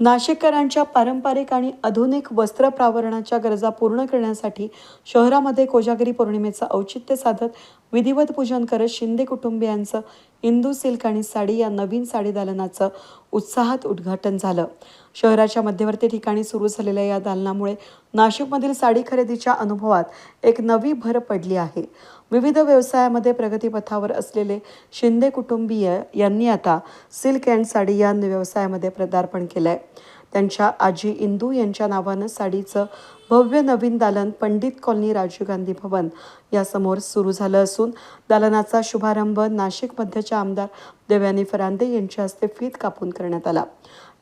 नाशिककरांच्या पारंपरिक आणि आधुनिक वस्त्र प्रावरणाच्या गरजा पूर्ण करण्यासाठी शहरामध्ये कोजागिरी पौर्णिमेचं औचित्य साधत विधिवत पूजन करत शिंदे कुटुंबियांचं इंदू सिल्क आणि साडी या नवीन साडी दालनाचं उत्साहात उद्घाटन झालं. शहराच्या मध्यवर्ती ठिकाणी सुरू झालेल्या या दालनामुळे नाशिकमधील साडी खरेदीच्या अनुभवात एक नवी भर पडली आहे. विविध व्यवसायामध्ये प्रगतीपथावर असलेले शिंदे कुटुंबीय यांनी आता सिल्क अँड साडी या व्यवसायामध्ये पदार्पण आहे त्यांच्या आजी इंदू यांच्या नावानं साडीचं भव्य नवीन दालन पंडित कॉलनी राजीव गांधी भवन यासमोर सुरू झालं असून दालनाचा शुभारंभ नाशिक मध्यच्या आमदार देवयानी फरांदे यांच्या हस्ते फीत कापून करण्यात आला.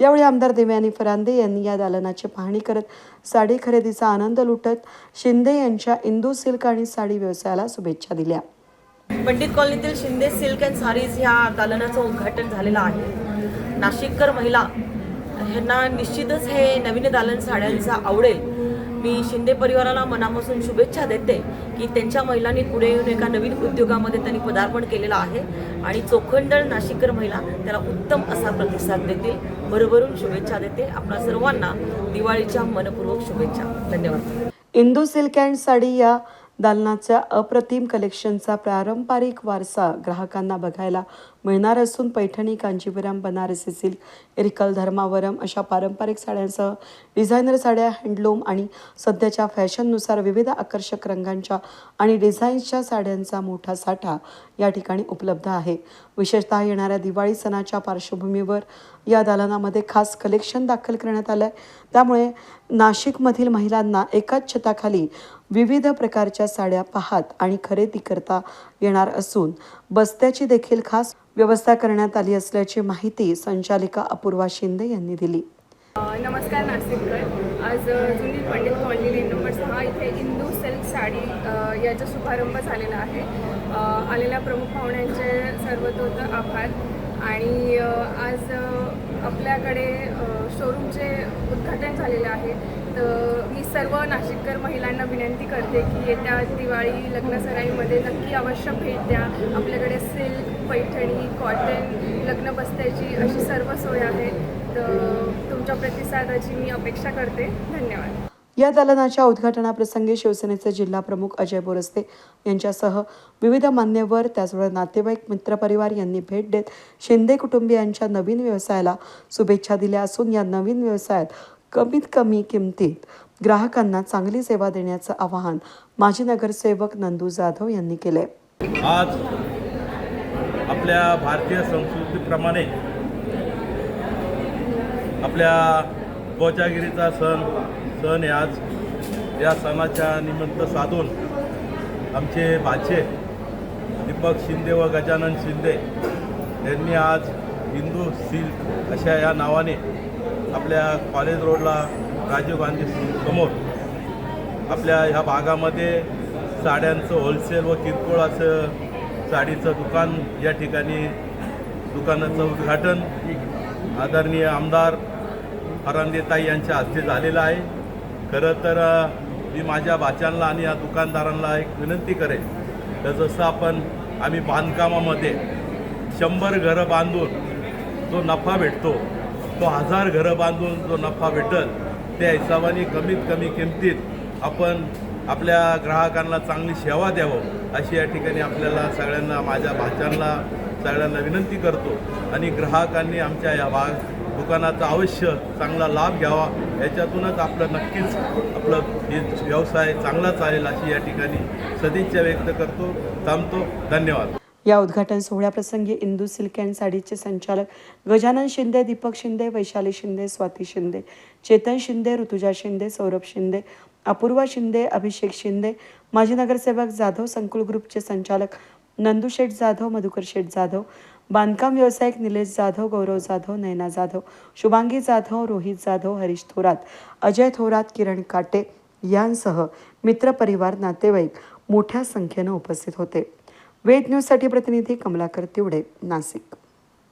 यावेळी आमदार देवयानी फरांदे यांनी या दालनाची पाहणी करत साडी खरेदीचा आनंद लुटत शिंदे यांच्या इंदू सिल्क आणि साडी व्यवसायाला शुभेच्छा दिल्या. Pandit कॉलनीतील Shinde silk and sarees ह्या दालनाचं उद्घाटन झालेलं आहे. नाशिककर महिला ह्यांना निश्चितच हे नवीन दालन साड्यांचा आवडेल. मी शिंदे परिवाराला मनापासून शुभेच्छा देते की त्यांच्या महिलांनी पुढे येऊन एका नवीन उद्योगामध्ये त्यांनी पदार्पण केलेलं आहे आणि चोखंडळ नाशिककर महिला त्याला उत्तम असा प्रतिसाद देतील. भरभरून शुभेच्छा देते. आपल्या सर्वांना दिवाळीच्या मनपूर्वक शुभेच्छा. धन्यवाद. इंदू सिल्क अँड साडी या दालनाच्या अप्रतिम कलेक्शनचा पारंपरिक वारसा ग्राहकांना बघायला मिळणार असून पैठणी कांजीवरम बनारसी सिल्क एरिकल धर्मावरम अशा पारंपरिक साड्यांसह डिझायनर साड्या हँडलूम आणि सध्याच्या फॅशननुसार विविध आकर्षक रंगांच्या आणि डिझाईन्सच्या साड्यांचा मोठा साठा या ठिकाणी उपलब्ध आहे. विशेषतः येणाऱ्या दिवाळी सणाच्या पार्श्वभूमीवर या दालनामध्ये खास कलेक्शन दाखल करण्यात आलं आहे त्यामुळे नाशिकमधील महिलांना एकाच छताखाली विविध प्रकारच्या साड्या पाहत आणि खरेदी करता येणार असून बस्त्याची देखील खास व्यवस्था करण्यात आली असल्याची माहिती संचालिका अपूर्वा शिंदे यांनी दिली. नमस्कार नाशिककर आज जुनी पंडित कॉलनी नंबर सहा इथे इंदू सिल्क साडी याचा शुभारंभ झालेला आहे. आलेल्या प्रमुख पाहुण्यांचे सर्वतोत आभार. आणि आज आपल्याकडे शोरूमचे उद्घाटन झालेले आहे. तर मी सर्व नाशिककर महिलांना विनंती करते की येत्या दिवाळी लग्नसराईमध्ये नक्की अवश्य भेट द्या. आपल्याकडे सिल्क पैठणी कॉटन लग्न बस्त्याची अशी सर्व सोय आहे. तर तुमच्या प्रतिसादाची मी अपेक्षा करते. धन्यवाद. या दालनाच्या उद्घाटनाप्रसंगी शिवसेनेचे जिल्हा प्रमुख अजय बोरस्ते यांच्यासह विविध मान्यवर त्याचबरोबर नातेवाईक मित्रपरिवार यांनी भेट देत शिंदे कुटुंबियांच्या नवीन व्यवसायाला शुभेच्छा दिल्या असून या नवीन व्यवसायात कमीत कमी किमतीत ग्राहकांना चांगली सेवा देण्याचं आवाहन माजी नगरसेवक नंदू जाधव यांनी केले आज आपल्या भारतीय संस्कृतीप्रमाणे आपल्या कोजागिरीचा सण सण आहे आज. या सणाच्या निमित्त साधून आमचे भाचे दीपक शिंदे व गजानन शिंदे यांनी आज हिंदू सिल्क अशा या नावाने आपल्या कॉलेज रोडला राजीव गांधी समोर आपल्या ह्या भागामध्ये साड्यांचं होलसेल व किरकोळ असं साडीचं दुकान या ठिकाणी दुकानाचं उद्घाटन आदरणीय आमदार फरांदेताई यांच्या हस्ते झालेलं आहे. खरं तर मी माझ्या बाच्यांना आणि या दुकानदारांना एक विनंती करेन तर जसं आपण आम्ही बांधकामामध्ये शंभर घरं बांधून जो नफा भेटतो तो हजार घरं बांधून जो नफा भेटल त्या हिशोबाने कमीत कमी किमतीत आपण आपल्या ग्राहकांना चांगली सेवा द्यावं अशी या ठिकाणी आपल्याला सगळ्यांना माझ्या भाच्यांना सगळ्यांना विनंती करतो आणि ग्राहकांनी आमच्या या भाग दुकानाचा अवश्य चांगला लाभ घ्यावा. याच्यातूनच आपलं नक्कीच आपलं हे व्यवसाय चांगला चालेल अशी या ठिकाणी सदिच्छा व्यक्त करतो थांबतो. धन्यवाद. या उद्घाटन सोहळ्याप्रसंगी इंदू सिल्क अँड साडीचे संचालक गजानन शिंदे दीपक शिंदे वैशाली शिंदे स्वाती शिंदे चेतन शिंदे ऋतुजा शिंदे सौरभ शिंदे अपूर्वा शिंदे अभिषेक शिंदे माजी नगरसेवक जाधव संकुल ग्रुपचे संचालक नंदू शेठ जाधव मधुकर शेठ जाधव बांधकाम व्यावसायिक निलेश जाधव गौरव जाधव नयना जाधव शुभांगी जाधव रोहित जाधव हरीश थोरात अजय थोरात किरण काटे यांसह मित्रपरिवार नातेवाईक मोठ्या संख्येनं उपस्थित होते. वेद न्यूजसाठी प्रतिनिधी कमलाकर तिवडे नाशिक.